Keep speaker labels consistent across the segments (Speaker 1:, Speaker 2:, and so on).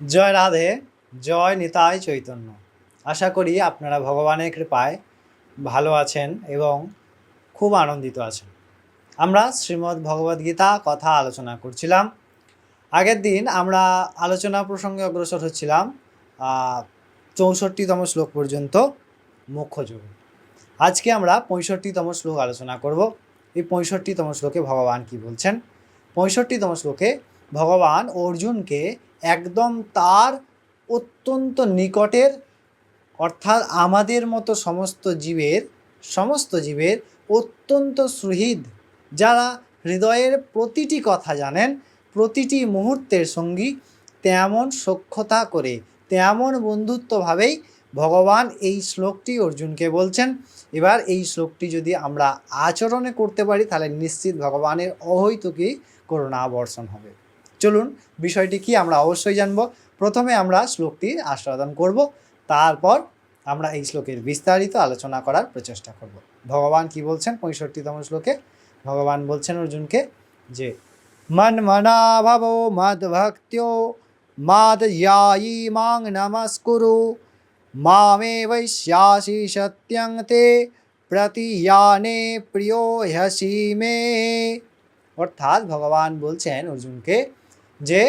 Speaker 1: জয় রাধে, জয় নিতাই চৈতন্য। আশা করি আপনারা ভগবানের কৃপায় ভালো আছেন এবং খুব আনন্দিত আছেন। আমরা শ্রীমদ্ ভগবদ্গীতা কথা আলোচনা করছিলাম। আগের দিন আমরা আলোচনা প্রসঙ্গে অগ্রসর হচ্ছিলাম চৌষট্টিতম শ্লোক পর্যন্ত মুখ্য যোগ। আজকে আমরা পঁয়ষট্টিতম শ্লোক আলোচনা করব। এই পঁয়ষট্টিতম শ্লোকে ভগবান কি বলছেন? পঁয়ষট্টিতম শ্লোকে ভগবান অর্জুনকে একদম তার অত্যন্ত নিকটের, অর্থাৎ আমাদের মতো সমস্ত জীবের সমস্ত জীবের অত্যন্ত সুহৃদ, যারা হৃদয়ের প্রতিটি কথা জানেন, প্রতিটি মুহূর্তের সঙ্গী, তেমন সখ্যতা করে, তেমন বন্ধুত্বভাবেই ভগবান এই শ্লোকটি অর্জুনকে বলছেন। এবার এই শ্লোকটি যদি আমরা আচরণে করতে পারি, তাহলে নিশ্চিত ভগবানের অহৈতুকী করুণা বর্ষণ হবে। চলুন, বিষয়টি কি আমরা অবশ্যই জানব। প্রথমে আমরা শ্লোকটির আস্বাদন করব, তারপর আমরা এই শ্লোকের বিস্তারিত আলোচনা করার প্রচেষ্টা করব। ভগবান কি বলছেন? পঁয়ষট্টিতম শ্লোকে। ভগবান বলছেন অর্জুনকে যে, মন মনা ভব মদ ভক্ত্য মাদ ইয়ায়ী মাং নমস্কুরু, মামে বৈশ্যাসি সত্যং তে প্রতিয়ানে প্রিয় হ্যসি মে। অর্থাৎ ভগবান বলছেন অর্জুনকে যে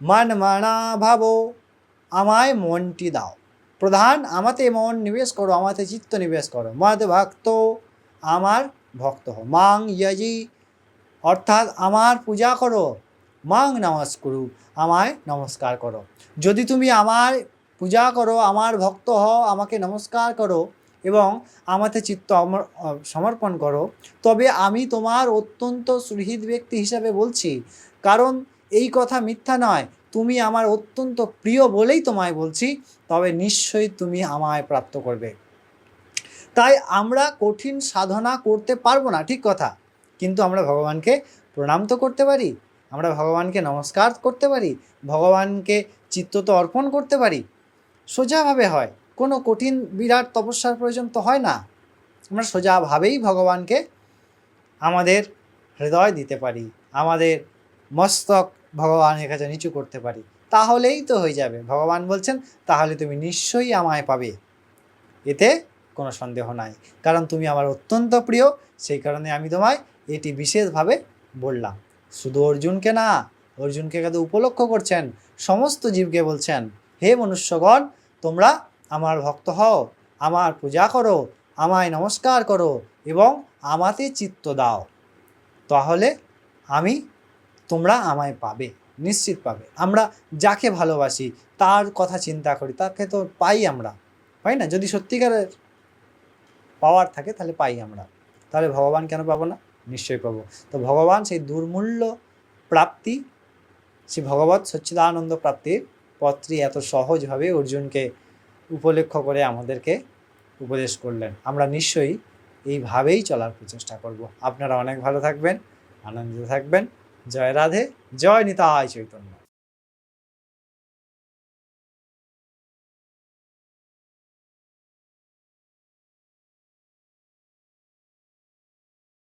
Speaker 1: মন মানা ভাবো, আমায় মনটি দাও। প্রধান, আমাতে মন নিবেশ করো, আমাতে চিত্ত নিবেশ করো। মদ ভক্ত, আমার ভক্ত হো মাং ইয়াজি, অর্থাৎ আমার পূজা করো। মাং নমস্কুরু, আমায় নমস্কার করো। যদি তুমি আমার পূজা করো, আমার ভক্ত হও, আমাকে নমস্কার করো এবং আমাতে চিত্ত সমর্পণ করো, তবে আমি তোমার অত্যন্ত সুহৃদ ব্যক্তি হিসাবে বলছি। কারণ এই কথা মিথ্যা নয়। তুমি আমার অত্যন্ত প্রিয় বলেই তোমায় বলছি, তবে নিশ্চয়ই তুমি আমায় প্রাপ্ত করবে। তাই আমরা কঠিন সাধনা করতে পারব না, ঠিক কথা। কিন্তু আমরা ভগবানকে প্রণাম তো করতে পারি, আমরা ভগবানকে নমস্কার করতে পারি, ভগবানকে চিত্ত তো অর্পণ করতে পারি। সোজাভাবে হয়, কোনো কঠিন বিরাট তপস্যার প্রয়োজন তো হয় না। আমরা সোজাভাবেই ভগবানকে আমাদের হৃদয় দিতে পারি, আমাদের মস্তক ভগবানের কাছে নিচু করতে পারি। তাহলেই তো হয়ে যাবে। ভগবান বলছেন, তাহলে তুমি নিশ্চয়ই আমায় পাবে। এতে কোনো সন্দেহ নাই। কারণ তুমি আমার অত্যন্ত প্রিয়। সেই কারণে আমি তোমায় এটি বিশেষভাবে বললাম। শুধু অর্জুনকে না, অর্জুনকে কিন্তু উপলক্ষ করছেন? সমস্ত জীবকে বলছেন, হে মনুষ্যগণ, তোমরা আমার ভক্ত হও, আমার পূজা করো, আমায় নমস্কার করো এবং আমাতে চিত্ত দাও। তাহলে আমি তোমরা আমায় পাবে, নিশ্চিত পাবে। আমরা যাকে ভালোবাসি, তার কথা চিন্তা করি, তাকে তো পাই আমরা পাই না? যদি সত্যিকারের পাওয়ার থাকে, তাহলে পাই আমরা। তাহলে ভগবান কেন পাবো না? নিশ্চয়ই পাবো। তো ভগবান সেই দুর্মূল্য প্রাপ্তি, সেই ভগবত সচ্চিদানন্দ প্রাপ্তির পত্রী এত সহজভাবে অর্জুনকে উপলক্ষ করে আমাদেরকে উপদেশ করলেন। আমরা নিশ্চয়ই এইভাবেই চলার প্রচেষ্টা করব। আপনারা অনেক ভালো থাকবেন, আনন্দিত থাকবেন। জয় রাধে জয় নিতাই চৈতন্য।